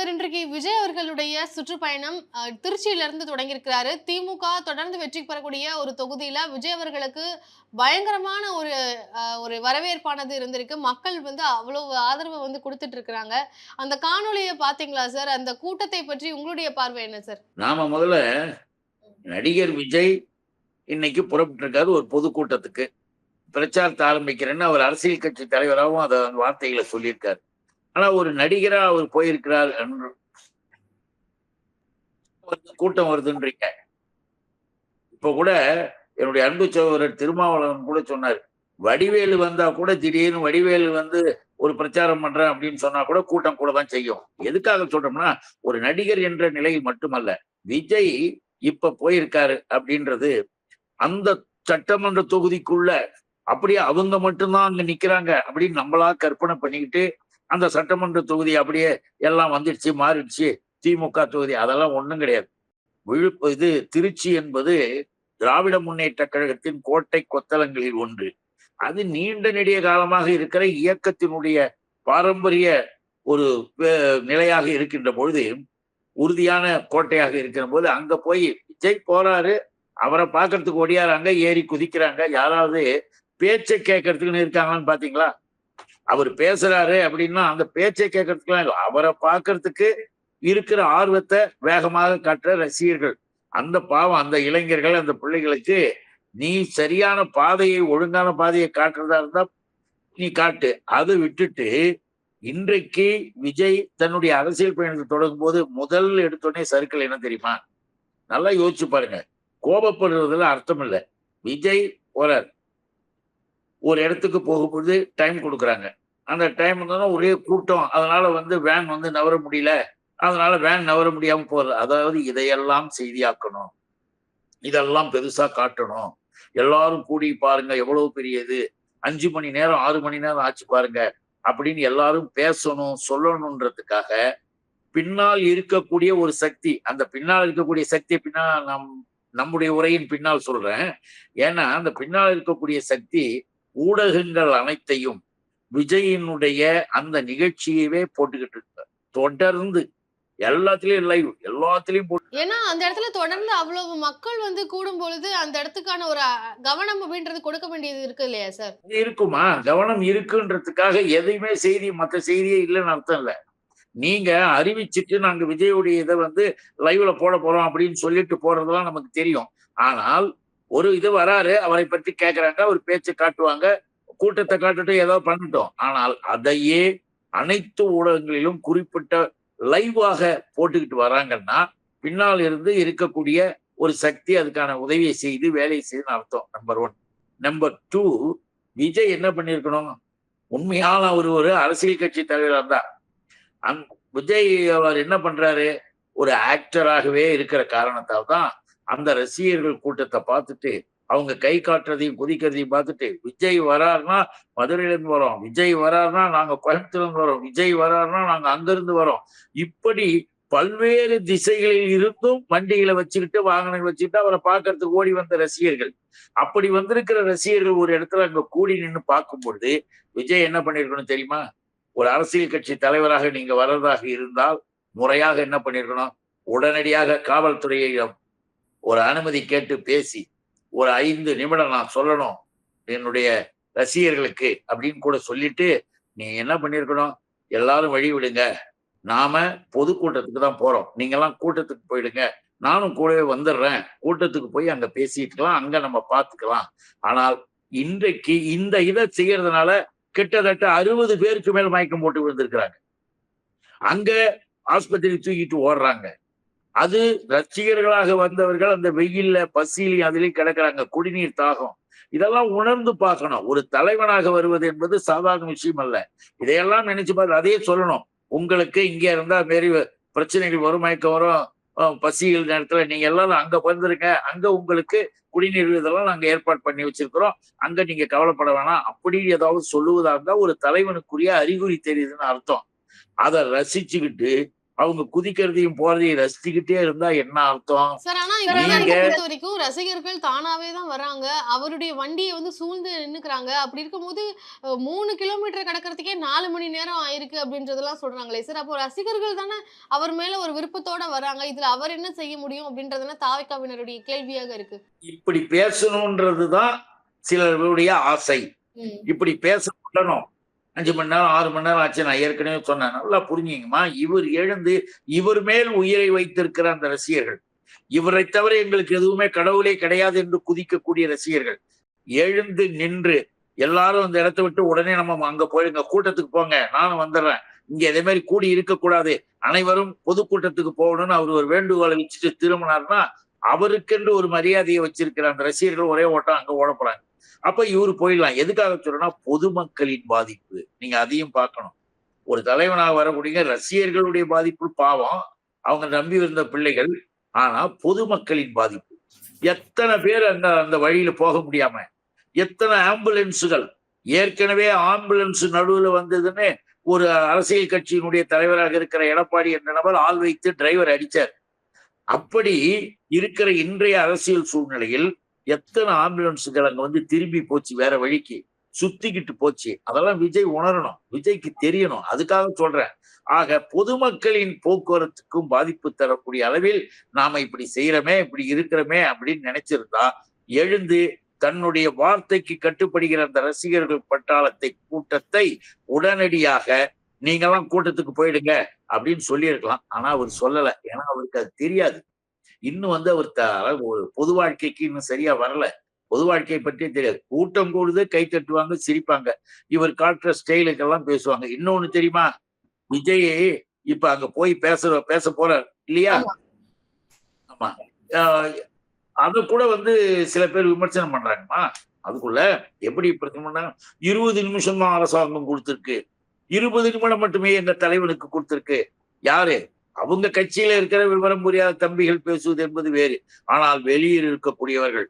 Sir இன்றைக்கு விஜய் அவர்களுடைய சுற்றுப்பயணம் திருச்சியிலிருந்து இருந்து தொடங்கியிருக்கிறாரு. திமுக தொடர்ந்து வெற்றி பெறக்கூடிய ஒரு தொகுதியில விஜய் அவர்களுக்கு பயங்கரமான ஒரு ஒரு வரவேற்பானது இருந்திருக்கு. மக்கள் வந்து அவ்வளவு ஆதரவு வந்து கொடுத்துட்டு இருக்கிறாங்க அந்த காணொலியை பாத்தீங்களா சார்? அந்த கூட்டத்தை பற்றி உங்களுடைய பார்வை என்ன சார்? நாம முதல்ல நடிகர் விஜய் இன்னைக்கு புறப்பட்டிருக்காரு ஒரு பொதுக்கூட்டத்துக்கு பிரச்சாரத்தை ஆரம்பிக்கிறேன்னு அவர் அரசியல் கட்சி தலைவராகவும் அதை வார்த்தைகளை சொல்லியிருக்காரு. ஆனா ஒரு நடிகரா அவர் போயிருக்கிறார் என்று கூட்டம் வருதுன்றீங்க. இப்ப கூட என்னுடைய அன்பு சகோதரர் திருமாவளவன் கூட சொன்னார் வடிவேலு வந்தா கூட திடீர்னு வடிவேலு வந்து ஒரு பிரச்சாரம் பண்றேன் அப்படின்னு சொன்னா கூட கூட்டம் கூட தான் செய்யும். எதுக்காக சொல்றோம்னா ஒரு நடிகர் என்ற நிலையில் மட்டுமல்ல விஜய் இப்ப போயிருக்காரு அப்படின்றது அந்த சட்டமன்ற தொகுதிக்குள்ள அப்படியே அவங்க மட்டும்தான் அங்க நிக்கிறாங்க அப்படின்னு நம்மளா கற்பனை பண்ணிக்கிட்டு அந்த சட்டமன்ற தொகுதி அப்படியே எல்லாம் வந்துடுச்சு மாறிடுச்சு. திமுக தொகுதி அதெல்லாம் ஒன்றும் கிடையாது. விழுப்பு இது திருச்சி என்பது திராவிட முன்னேற்ற கழகத்தின் கோட்டை கொத்தளங்களில் ஒன்று. அது நீண்ட நெடிய காலமாக இருக்கிற இயக்கத்தினுடைய பாரம்பரிய ஒரு நிலையாக இருக்கின்ற பொழுது உறுதியான கோட்டையாக இருக்கிற போது அங்க போய் விஜய் போறாரு அவரை பார்க்கறதுக்கு ஓடியாராங்க ஏறி குதிக்கிறாங்க. யாராவது பேச்சை கேட்கறதுக்குன்னு இருக்காங்களான்னு பாத்தீங்களா? அவர் பேசுறாரு அப்படின்னா அந்த பேச்சை கேட்கறதுக்குலாம் இல்லை. அவரை பார்க்கறதுக்கு இருக்கிற ஆர்வத்தை வேகமாக காட்டுற ரசிகர்கள் அந்த பாவம் அந்த இளைஞர்கள் அந்த பிள்ளைகளுக்கு நீ சரியான பாதையை ஒழுங்கான பாதையை காட்டுறதா இருந்தா நீ காட்டு. அதை விட்டுட்டு இன்றைக்கு விஜய் தன்னுடைய அரசியல் பயணத்தை தொடங்கும் போது முதல் எடுத்தோடனே சர்க்கிள் என்ன தெரியுமா? நல்லா யோசிச்சு பாருங்க. கோபப்படுறதுல அர்த்தம் இல்லை. விஜய் ஒரு ஒரு இடத்துக்கு போகும்போது டைம் கொடுக்குறாங்க. அந்த டைம் ஒரே கூட்டம். அதனால வந்து வேன் வந்து நவர முடியல. அதனால வேன் நவர முடியாம போறது. அதாவது இதையெல்லாம் செய்தியாக்கணும். இதெல்லாம் பெருசா காட்டணும். எல்லாரும் கூடி பாருங்க எவ்வளவு பெரிய இது. அஞ்சு மணி நேரம் ஆறு மணி நேரம் ஆச்சு பாருங்க. அப்படின்னு எல்லாரும் பேசணும் சொல்லணுன்றதுக்காக பின்னால் இருக்கக்கூடிய ஒரு சக்தி அந்த பின்னால் இருக்கக்கூடிய சக்தி பின்னால் நம் நம்முடைய உரையின் பின்னால் சொல்றேன். ஏன்னா அந்த பின்னால் இருக்கக்கூடிய சக்தி ஊடகங்கள் அனைத்தையும் விஜயினுடைய அந்த நிகழ்ச்சியவே போட்டுக்கிட்டு இருக்கு தொடர்ந்து எல்லாத்துலயும் லைவ் எல்லாத்துலயும் போட்டு ஏன்னா அந்த இடத்துல தொடர்ந்து அவ்வளவு மக்கள் வந்து கூடும் பொழுது அந்த இடத்துக்கான ஒரு கவனம் அப்படின்றது கொடுக்க வேண்டியது இருக்கு இல்லையா சார்? இருக்குமா? கவனம் இருக்குன்றதுக்காக எதையுமே செய்தி மற்ற செய்தியே இல்லைன்னு அர்த்தம் இல்லை. நீங்க அறிவிச்சிட்டு நாங்க விஜயுடைய இதை வந்து லைவ்ல போட போறோம் அப்படின்னு சொல்லிட்டு போறதெல்லாம் நமக்கு தெரியும். ஆனால் ஒரு இது வராரு அவரை பற்றி கேட்கறாங்க ஒரு பேச்சு காட்டுவாங்க. கூட்டத்தை காட்டுட்டு ஏதோ பண்ணட்டும். ஆனால் அதையே அனைத்து ஊடகங்களிலும் குறிப்பிட்ட லைவாக போட்டுக்கிட்டு வராங்கன்னா பின்னால் இருந்து இருக்கக்கூடிய ஒரு சக்தி அதுக்கான உதவியை செய்து வேலையை செய்து அர்த்தம் number one number two Vijay என்ன பண்ணியிருக்கணும்? உண்மையான ஒரு ஒரு அரசியல் கட்சி தலைவராக இருந்தா அந் விஜய் அவர் என்ன பண்றாரு? ஒரு ஆக்டராகவே இருக்கிற காரணத்தால் தான் அந்த ரசிகர்கள் கூட்டத்தை பார்த்துட்டு அவங்க கை காட்டுறதையும் குதிக்கிறதையும் பார்த்துட்டு விஜய் வராருன்னா மதுரையிலேருந்து வரோம். விஜய் வராருன்னா நாங்க கோயம்புத்தூர்லேருந்து வரோம். விஜய் வராருன்னா நாங்க அங்கிருந்து வரோம். இப்படி பல்வேறு திசைகளில் இருந்தும் வண்டிகளை வச்சுக்கிட்டு வாகனங்கள் வச்சுக்கிட்டு அவரை பார்க்கறதுக்கு ஓடி வந்த ரசிகர்கள். அப்படி வந்திருக்கிற ரசிகர்கள் ஒரு இடத்துல அங்க கூடி நின்று பார்க்கும் பொழுது விஜய் என்ன பண்ணிருக்கணும் தெரியுமா? ஒரு அரசியல் கட்சி தலைவராக நீங்க வர்றதாக இருந்தால் முறையாக என்ன பண்ணிருக்கணும் உடனடியாக காவல்துறையிடம் ஒரு அனுமதி கேட்டு பேசி ஒரு ஐந்து நிமிடம் நான் சொல்லணும் என்னுடைய ரசிகர்களுக்கு அப்படின்னு கூட சொல்லிட்டு நீ என்ன பண்ணிருக்கணும்? எல்லாரும் வழி விடுங்க. நாம பொதுக்கூட்டத்துக்கு தான் போறோம். நீங்கெல்லாம் கூட்டத்துக்கு போயிடுங்க. நானும் கூடவே வந்துடுறேன். கூட்டத்துக்கு போய் அங்க பேசிட்டுக்கலாம். அங்க நம்ம பார்த்துக்கலாம். ஆனால் இன்றைக்கு இந்த இதை செய்யறதுனால கிட்டத்தட்ட அறுபது பேருக்கு மேல் மயக்கம் போட்டு விழுந்திருக்கிறாங்க. அங்க ஆஸ்பத்திரி தூக்கிட்டு ஓடுறாங்க. அது ரசிகர்களாக வந்தவர்கள் அந்த வெயில்ல பசியிலையும் அதுலயும் கிடக்குறாங்க. குடிநீர் தாகம். இதெல்லாம் உணர்ந்து பார்க்கணும். ஒரு தலைவனாக வருவது என்பது சாதாரண விஷயம் அல்ல. இதையெல்லாம் நினைச்சு பார்த்து அதே சொல்லணும். உங்களுக்கு இங்க இருந்தா மாரி பிரச்சனைகள் வரும் மயக்கம் வரும். அஹ் பசிகள் நேரத்துல நீங்க எல்லாரும் அங்க வந்துருங்க. அங்க உங்களுக்கு குடிநீர் இதெல்லாம் நாங்க ஏற்பாடு பண்ணி வச்சிருக்கிறோம். அங்க நீங்க கவலைப்பட வேணாம். அப்படி ஏதாவது சொல்லுவதா இருந்தா ஒரு தலைவனுக்குரிய அறிகுறி தெரியுதுன்னு அர்த்தம். அதை ரசிச்சுக்கிட்டு அவங்க குதிக்கிறதையும் போறதையும் ரசிச்சுக்கிட்டே இருந்தா என்ன அர்த்தம்? சார் பொறுத்த வரைக்கும் ரசிகர்கள் தானாவே தான் வராங்க அவருடைய வண்டியை வந்து சூழ்ந்து நின்னுக்கிறாங்க. அப்படி இருக்கும்போது மூணு கிலோமீட்டர் கடக்கிறதுக்கே நாலு மணி நேரம் ஆயிருக்கு அப்படின்றதெல்லாம் சொல்றாங்களே சார். அப்போ ரசிகர்கள் தானே அவர் மேல ஒரு விருப்பத்தோட வராங்க. இதுல அவர் என்ன செய்ய முடியும் அப்படின்றதுனா தாவைக்காவினருடைய கேள்வியாக இருக்கு. இப்படி பேசணுன்றதுதான் சிலருடைய ஆசை. இப்படி பேச விடணும் அஞ்சு மணி நேரம் ஆறு மணி நேரம் ஆச்சு நான் ஏற்கனவே சொன்னேன். நல்லா புரிஞ்சுங்கம்மா. இவர் எழுந்து இவர் மேல் உயிரை வைத்திருக்கிற அந்த ரசிகர்கள். இவரை தவிர எங்களுக்கு எதுவுமே கடவுளே கிடையாது என்று குதிக்கக்கூடிய ரசிகர்கள். எழுந்து நின்று எல்லாரும் அந்த இடத்த விட்டு உடனே நம்ம அங்க போயிருங்க கூட்டத்துக்கு போங்க நானும் வந்துடுறேன். இங்க இதே மாதிரி கூடி இருக்கக்கூடாது. அனைவரும் பொதுக்கூட்டத்துக்கு போகணும்னு அவர் ஒரு வேண்டுகோளை வச்சுட்டு திரும்பினார்னா அவருக்கென்று ஒரு மரியாதையை வச்சிருக்கிற அந்த ரசிகர்கள் ஒரே ஓட்டம் அங்க ஓட போறாங்க. அப்ப இவரு போயிடலாம். எதுக்காக சொல்றோம்னா பொதுமக்களின் பாதிப்பு. நீங்க அதையும் பார்க்கணும். ஒரு தலைவனாக வரக்கூடிய ரசிகர்களுடைய பாதிப்பு பாவம். அவங்க நம்பி இருந்த பிள்ளைகள். ஆனா பொதுமக்களின் பாதிப்பு. எத்தனை பேர் அந்த அந்த வழியில போக முடியாம? எத்தனை ஆம்புலன்ஸுகள்? ஏற்கனவே ஆம்புலன்ஸ் நடுவில் வந்ததுன்னு ஒரு அரசியல் கட்சியினுடைய தலைவராக இருக்கிற எடப்பாடி என்ற நபர் ஆள் வைத்து டிரைவர் அடித்தார் அப்படி இருக்கிற இன்றைய அரசியல் சூழ்நிலையில் எத்தனை ஆம்புலன்ஸுகள் அங்க வந்து திரும்பி போச்சு வேற வழிக்கு? சுத்திக்கிட்டு போச்சு. அதெல்லாம் விஜய் உணரணும். விஜய்க்கு தெரியணும். அதுக்காக சொல்றேன். ஆக பொதுமக்களின் போக்குவரத்துக்கும் பாதிப்பு தரக்கூடிய அளவில் நாம இப்படி செய்யறோமே இப்படி இருக்கிறோமே அப்படின்னு நினைச்சிருந்தா எழுந்து தன்னுடைய வார்த்தைக்கு கட்டுப்படுகிற அந்த ரசிகர்கள் பட்டாளத்தை கூட்டத்தை உடனடியாக நீங்கெல்லாம் கூட்டத்துக்கு போயிடுங்க அப்படின்னு சொல்லியிருக்கலாம். ஆனா அவர் சொல்லல. ஏன்னா அவருக்கு அது தெரியாது. இன்னும் வந்து அவர் த- ஒரு பொது வாழ்க்கைக்கு இன்னும் சரியா வரல. பொது வாழ்க்கையை பற்றி தெரியாது. கூட்டம் கூடுது கை தட்டுவாங்க சிரிப்பாங்க. இவர் காட்டுற ஸ்டைலுக்கெல்லாம் பேசுவாங்க. இன்னொன்னு தெரியுமா? விஜய் இப்ப அங்க போய் பேச பேச போறார். இல்லையா? ஆமா. அத கூட வந்து சில பேர் விமர்சனம் பண்றாங்கம்மா. அதுக்குள்ள எப்படி பிரச்சனை இருபது நிமிஷம் தான் அரசாங்கம் கொடுத்திருக்கு. இருபது நிமிடம் மட்டுமே எங்க தலைவனுக்கு கொடுத்திருக்கு. யாரு? அவங்க கட்சியில இருக்கிற விவரம் புரியாத தம்பிகள் பேசுவது என்பது வேறு. ஆனால் வெளியில் இருக்கக்கூடியவர்கள்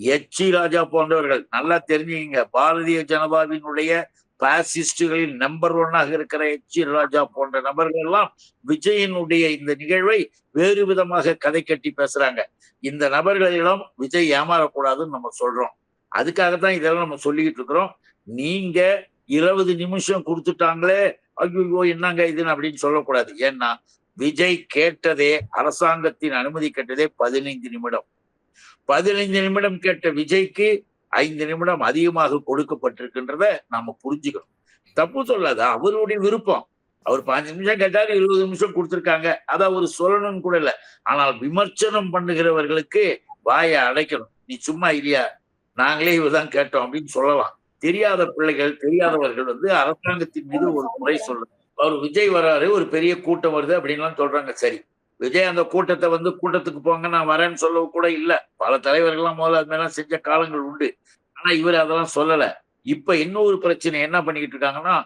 எச்சி ராஜா போன்றவர்கள். நல்லா தெரிஞ்சுங்க பாரதிய ஜனதாவினுடைய பாசிஸ்டுகளின் நம்பர் ஒன்னாக இருக்கிற எச்சி ராஜா போன்ற நபர்கள் எல்லாம் விஜயனுடைய இந்த நிகழ்வை வேறு விதமாக கதை கட்டி பேசுறாங்க. இந்த நபர்களிடம் விஜய் ஏமாறக்கூடாதுன்னு நம்ம சொல்றோம். அதுக்காகத்தான் இதெல்லாம் நம்ம சொல்லிக்கிட்டு இருக்கிறோம். நீங்க இருபது நிமிஷம் கொடுத்துட்டாங்களே ஐயோ என்னங்க இதுன்னு அப்படின்னு சொல்லக்கூடாது. ஏன்னா விஜய் கேட்டதே அரசாங்கத்தின் அனுமதி கேட்டதே பதினைந்து நிமிடம். பதினைந்து நிமிடம் கேட்ட விஜய்க்கு ஐந்து நிமிடம் அதிகமாக கொடுக்கப்பட்டிருக்கின்றத நாம புரிஞ்சுக்கணும். தப்பு சொல்லாத அவருடைய விருப்பம். அவர் பாஞ்சு நிமிஷம் கேட்டாரு இருபது நிமிஷம் கொடுத்திருக்காங்க. அதை அவர் சொல்லணும்னு கூட இல்லை. ஆனால் விமர்சனம் பண்ணுகிறவர்களுக்கு வாயை அடைக்கணும். நீ சும்மா இல்லையா? நாங்களே இவர்தான் கேட்டோம் அப்படின்னு சொல்லலாம். தெரியாத பிள்ளைகள் தெரியாதவர்கள் வந்து அரசாங்கத்தின் மீது ஒரு முறை சொல்லணும் அவர் விஜய் வராரு ஒரு பெரிய கூட்டம் வருது அப்படின்லாம் சொல்றாங்க. சரி. விஜய் அந்த கூட்டத்தை வந்து கூட்டத்துக்கு போங்க நான் வரேன்னு சொல்ல கூட இல்ல. பல தலைவர்கள்லாம் முதல்ல அது மாதிரிலாம் செஞ்ச காலங்கள் உண்டு. ஆனா இவர் அதெல்லாம் சொல்லல. இப்ப இன்னொரு பிரச்சனை என்ன பண்ணிக்கிட்டு இருக்காங்கன்னா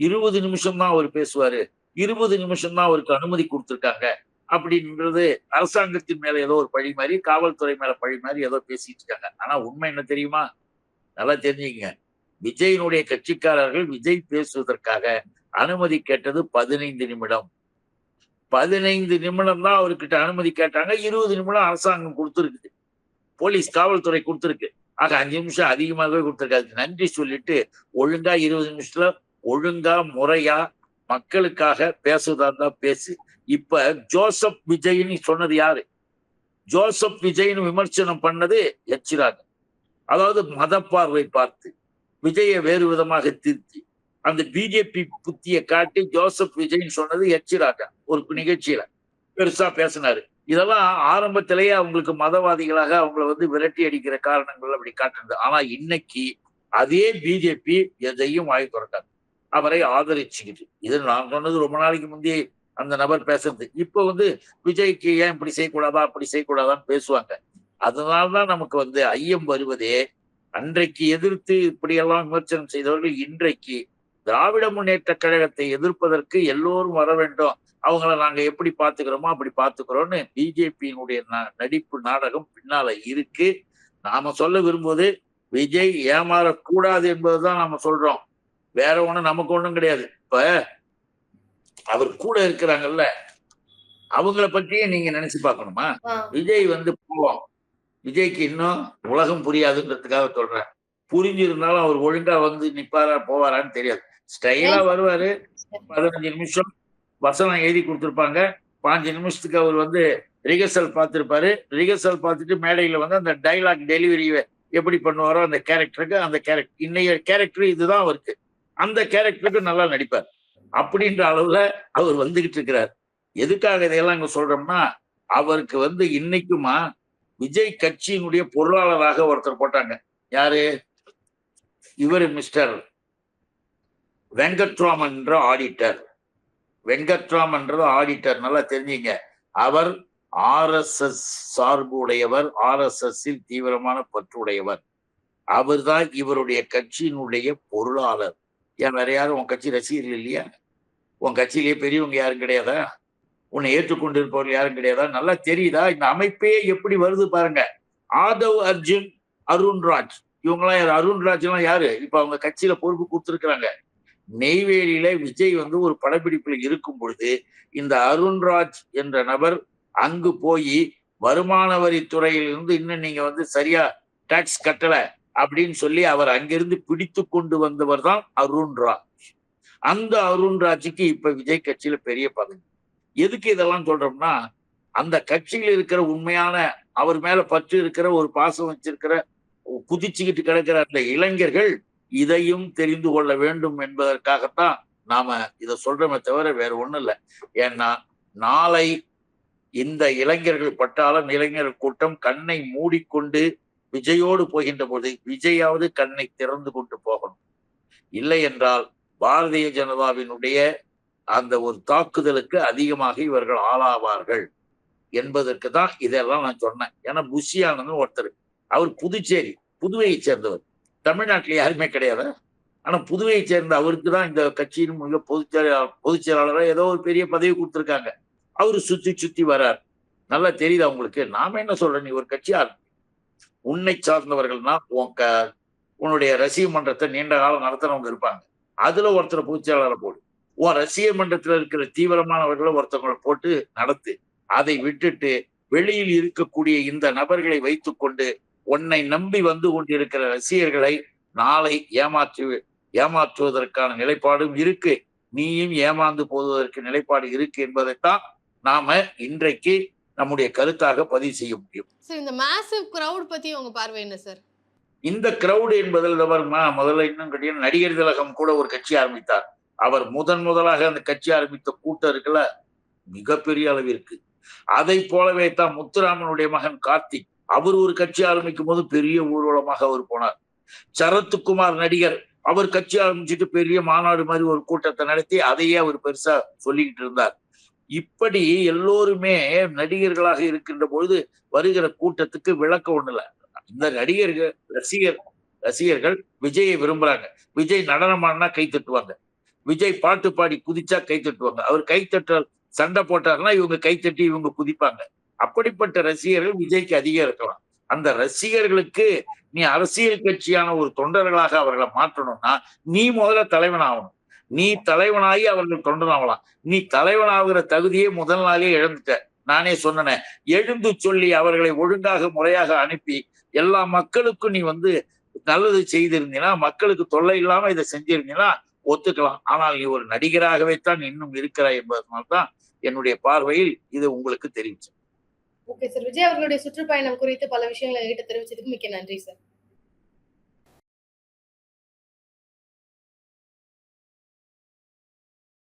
இருபது நிமிஷம் தான் அவர் பேசுவாரு. இருபது நிமிஷம் தான் அவருக்கு அனுமதி கொடுத்துருக்காங்க. அப்படின்றது அரசாங்கத்தின் மேல ஏதோ ஒரு பழி மாதிரி காவல்துறை மேல பழி மாதிரி ஏதோ பேசிட்டு இருக்காங்க. ஆனா உண்மை என்ன தெரியுமா? நல்லா தெரிஞ்சுக்கங்க. விஜயினுடைய கட்சிக்காரர்கள் விஜய் பேசுவதற்காக அனுமதி கேட்டது பதினைந்து நிமிடம். பதினைந்து நிமிடம் தான் அவர்கிட்ட அனுமதி கேட்டாங்க. இருபது நிமிடம் அரசாங்கம் கொடுத்துருக்குது. போலீஸ் காவல்துறை கொடுத்துருக்கு. ஆக அஞ்சு நிமிஷம் அதிகமாகவே கொடுத்துருக்காது. நன்றி சொல்லிட்டு ஒழுங்கா இருபது நிமிஷத்துல ஒழுங்கா முறையா மக்களுக்காக பேசுவதா இருந்தா பேசு. இப்ப ஜோசப் விஜய்னு சொன்னது யாரு? ஜோசப் விஜய்னு விமர்சனம் பண்ணது எச்சிராஜன் அதாவது மத பார்வை பார்த்து விஜயை வேறு விதமாக திருத்தி. அந்த பிஜேபி புத்திய காட்டி ஜோசப் விஜய்னு சொன்னது எச்சி ராஜா ஒரு நிகழ்ச்சியில. பெருசா பேசினாரு. இதெல்லாம் ஆரம்பத்திலேயே அவங்களுக்கு மதவாதிகளாக அவங்கள வந்து விரட்டி அடிக்கிற காரணங்கள் அப்படி காட்டுறது ஆனா இன்னைக்கு அதே பிஜேபி எதையும் வாய் திறக்காது. அவரை ஆதரிச்சுக்கிட்டு. இது நான் சொன்னது ரொம்ப நாளைக்கு முந்தைய அந்த நபர் பேசுறது. இப்ப வந்து விஜய்க்கு ஏன் இப்படி செய்யக்கூடாதா அப்படி செய்யக்கூடாதான்னு பேசுவாங்க. அதனாலதான் நமக்கு வந்து ஐயம் வருவதே அன்றைக்கு எதிர்த்து இப்படியெல்லாம் விமர்சனம் செய்தவர்கள் இன்றைக்கு திராவிட முன்னேற்ற கழகத்தை எதிர்ப்பதற்கு எல்லோரும் வர வேண்டும். அவங்கள நாங்க எப்படி பாத்துக்கிறோமோ அப்படி பாத்துக்கிறோம்னு பிஜேபியினுடைய நடிப்பு நாடகம் பின்னால இருக்கு. நாம சொல்ல விரும்புவது விஜய் ஏமாறக்கூடாது என்பதுதான் நாம சொல்றோம். வேற ஒண்ணும் நமக்கு ஒண்ணும் கிடையாது. இப்ப அவர் கூட இருக்கிறாங்கல்ல அவங்கள பற்றியே நீங்க நினைச்சு பார்க்கணுமா. விஜய் வந்து போவோம். விஜய்க்கு இன்னும் உலகம் புரியாதுன்றதுக்காக சொல்றேன். புரிஞ்சிருந்தாலும் அவர் ஒழுங்கா வந்து நிப்பாரா போவாரான்னு தெரியாது. ஸ்டைலா வருவாரு. பதினஞ்சு நிமிஷம் வசனம் எழுதி கொடுத்துருப்பாங்க. பாஞ்சு நிமிஷத்துக்கு அவர் வந்து ரிஹர்சல் பார்த்துருப்பாரு. ரிஹர்சல் பார்த்துட்டு மேடையில வந்து அந்த டைலாக் டெலிவரி எப்படி பண்ணுவாரோ அந்த கேரக்டருக்கு அந்த கேரக்டர் இன்னைய கேரக்டர் இதுதான் அவருக்கு. அந்த கேரக்டருக்கு நல்லா நடிப்பார். அப்படின்ற அளவுல அவர் வந்துகிட்டு இருக்கிறார். எதுக்காக இதையெல்லாம் இங்க சொல்றோம்னா அவருக்கு வந்து இன்னைக்குமா விஜய் கட்சியினுடைய பொருளாளராக ஒருத்தர் போட்டாங்க. யாரு? இவர் மிஸ்டர் வெங்கட்ராமன் என்ற ஆடிட்டர் வெங்கட்ராமன்றது ஆடிட்டர் நல்லா தெரிஞ்சுங்க. அவர் ஆர்எஸ்எஸ் சார்பு உடையவர் ஆர்எஸ்எஸ்ஸில் தீவிரமான பற்றுடையவர் அவர் தான் இவருடைய கட்சியினுடைய பொருளாளர். ஏன் வேற யாரும் உன் கட்சி ரசிகர்கள் இல்லையா? உன் கட்சியிலேயே பெரியவங்க யாரும் கிடையாதா? உன்னை ஏற்றுக்கொண்டிருப்பவர்கள் யாரும் கிடையாதா? நல்லா தெரியுதா? இந்த அமைப்பே எப்படி வருது பாருங்க. ஆதவ் அர்ஜுன் அருண்ராஜ். இவங்கெல்லாம் யார்? அருண்ராஜ் எல்லாம் யாரு? இப்ப அவங்க கட்சியில பொறுப்பு கொடுத்துருக்குறாங்க. நெய்வேலியில விஜய் வந்து ஒரு படப்பிடிப்புல இருக்கும் பொழுது இந்த அருண்ராஜ் என்ற நபர் அங்கு போய் வருமான வரித்துறையில் இருந்து இன்னும் நீங்க வந்து சரியா டாக்ஸ் கட்டல அப்படின்னு சொல்லி அவர் அங்கிருந்து பிடித்து கொண்டு வந்தவர் தான் அருண்ராஜ். அந்த அருண்ராஜுக்கு இப்ப விஜய் கட்சியில பெரிய பதவி. எதுக்கு இதெல்லாம் சொல்றோம்னா அந்த கட்சியில் இருக்கிற உண்மையான அவர் மேல பற்று இருக்கிற ஒரு பாசம் வச்சிருக்கிற குதிச்சுக்கிட்டு கிடக்கிற அந்த இளைஞர்கள் இதையும் தெரிந்து கொள்ள வேண்டும் என்பதற்காகத்தான் நாம இதை சொல்றோமே தவிர வேற ஒன்றும் இல்லை. ஏன்னா நாளை இந்த இளைஞர்கள் பட்டாளம் இளைஞர் கூட்டம் கண்ணை மூடிக்கொண்டு விஜயோடு போகின்ற போது விஜயாவது கண்ணை திறந்து கொண்டு போகணும். இல்லை என்றால் பாரதிய ஜனதாவினுடைய அந்த ஒரு தாக்குதலுக்கு அதிகமாக இவர்கள் ஆளாவார்கள் என்பதற்கு தான் இதெல்லாம் நான் சொன்னேன். ஏன்னா புஷியானது ஒருத்தர் அவர் புதுச்சேரி புதுவையை சேர்ந்தவர். தமிழ்நாட்டில் யாருமே கிடையாது. ஆனா புதுவையை சேர்ந்த அவருக்கு தான் இந்த கட்சியின் மிக பொதுச் செயலாளர் பொதுச் செயலாளராக ஏதோ ஒரு பெரிய பதவி கொடுத்துருக்காங்க. அவரு சுத்தி சுத்தி வர்றார் நல்லா தெரியுது அவங்களுக்கு நாம என்ன சொல்றேன் நீ ஒரு கட்சி உன்னை சார்ந்தவர்கள்னா உன் க உன்னுடைய ரசிக மன்றத்தை நீண்ட காலம் நடத்துறவங்க இருப்பாங்க. அதுல ஒருத்தரை பொதுச் செயலாளரை போடு. உன் ரசிக மன்றத்துல இருக்கிற தீவிரமானவர்களை ஒருத்தவங்களை போட்டு நடத்து. அதை விட்டுட்டு வெளியில் இருக்கக்கூடிய இந்த நபர்களை வைத்துக்கொண்டு உன்னை நம்பி வந்து கொண்டிருக்கிற ரசிகர்களை நாளை ஏமாற்று ஏமாற்றுவதற்கான நிலைப்பாடும் இருக்கு. நீயும் ஏமாந்து போவதற்கு நிலைப்பாடு இருக்கு என்பதைத்தான் நாம இன்றைக்கு நம்முடைய கருத்தாக பதிவு செய்ய முடியும். சார் இந்த மேசிவ் கிரவுட் பத்தி உங்க பார்வை என்ன சார் இந்த கிரவுட் என்பதில் முதல்ல இன்னும் கிடையாது நடிகர் திலகம் கூட ஒரு கட்சி ஆரம்பித்தார். அவர் முதன் முதலாக அந்த கட்சி ஆரம்பித்த கூட்டம் இருக்குல்ல மிகப்பெரிய அளவிற்கு. அதை போலவே தான் முத்துராமனுடைய மகன் கார்த்திக் அவர் ஒரு கட்சி ஆரம்பிக்கும் போது பெரிய ஊர்வலமாக அவர் போனார். சரத்குமார் நடிகர் அவர் கட்சி ஆரம்பிச்சுட்டு பெரிய மாநாடு மாதிரி ஒரு கூட்டத்தை நடத்தி அதையே அவர் பெருசா சொல்லிக்கிட்டு இருந்தார். இப்படி எல்லோருமே நடிகர்களாக இருக்கின்ற பொழுது வருகிற கூட்டத்துக்கு விளக்கம் ஒண்ணு இல்லை இந்த நடிகர்கள் ரசிகர் ரசிகர்கள் விஜயை விரும்புறாங்க. விஜய் நடனமானா கை தட்டுவாங்க. விஜய் பாட்டு பாடி குதிச்சா கை தட்டுவாங்க. அவர் கை தட்ட சண்டை போட்டாருன்னா இவங்க கை தட்டி இவங்க குதிப்பாங்க. அப்படிப்பட்ட ரசிகர்கள் விஜய்க்கு அதிகம் இருக்கலாம். அந்த ரசிகர்களுக்கு நீ அரசியல் கட்சியான ஒரு தொண்டர்களாக அவர்களை மாற்றணும்னா நீ முதல்ல தலைவன் ஆகணும் நீ தலைவனாகி அவர்கள் தொண்டனாகலாம். நீ தலைவனாகிற தகுதியே முதல் நாளே இழந்துட்ட. நானே சொன்னேன் எழுந்து சொல்லி அவர்களை ஒழுங்காக முறையாக அனுப்பி எல்லா மக்களுக்கும் நீ வந்து நல்லது செய்திருந்தீனா மக்களுக்கு தொல்லை இல்லாம இதை செஞ்சிருந்தீங்கன்னா ஒத்துக்கலாம். ஆனால் நீ ஒரு நடிகராகவே தான் இன்னும் இருக்கிறாய் என்பதனால்தான் என்னுடைய பார்வையில் இது உங்களுக்கு தெரிவிச்சேன். ஓகே சார் விஜய் அவர்களுடைய சுற்றுப்பயணம் குறித்து பல விஷயங்களை என்கிட்ட தெரிவிச்சதுக்கு மிக்க நன்றி சார்